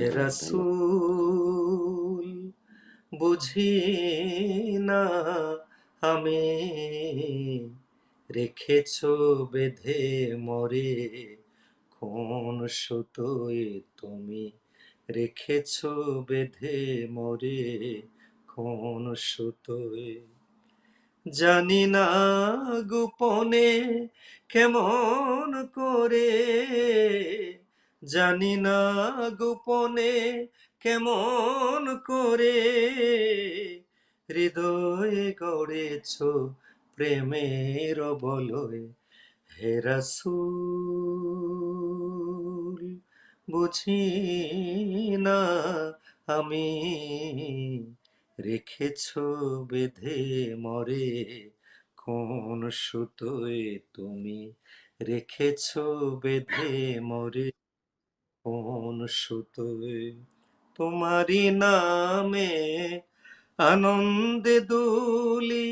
রাসূল, বুঝি না আমি রেখেছ বেঁধে মরে, কোন সুতোয় তুমি রেখেছ বেঁধে মরে, কোন সুতোয়? জানি না গোপনে কেমন করে জানি না গোপনে কেমন করে হৃদয়ে গড়েছ প্রেমের বলয়। হে বুঝি না আমি রেখেছ বেঁধে মরে? কোন সুতোয় তুমি রেখেছ বেঁধে মরে? কোন তোমারই নামে আনন্দে দুলি,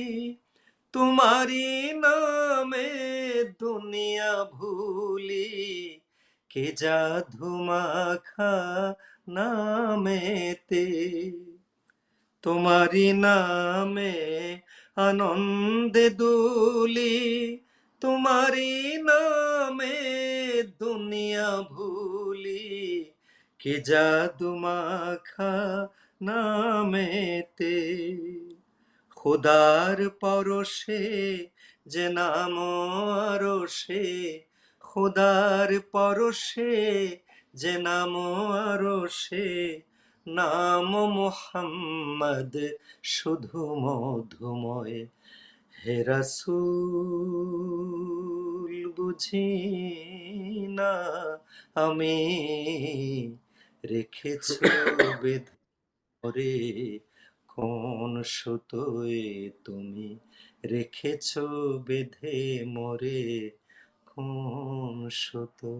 তোমারই নামে দুনিয়া ভুলি, কে জাদু মাখা নামেতে তোমারি নামে আনন্দে দুলি, তোমারই নামে দুনিয়া ভুলি। কে জাদু মাখা নামেতে খোদার পরশে যে নাম আরশে, খোদার পরশে যে নাম আরশে, নাম মোহাম্মদ শুধু মধুময়। হে রাসূল, বুঝি না আমি রেখেছ বেদ করে কোন সুতোয় তুমি রেখেছ বেঁধে মরে কোন সুতো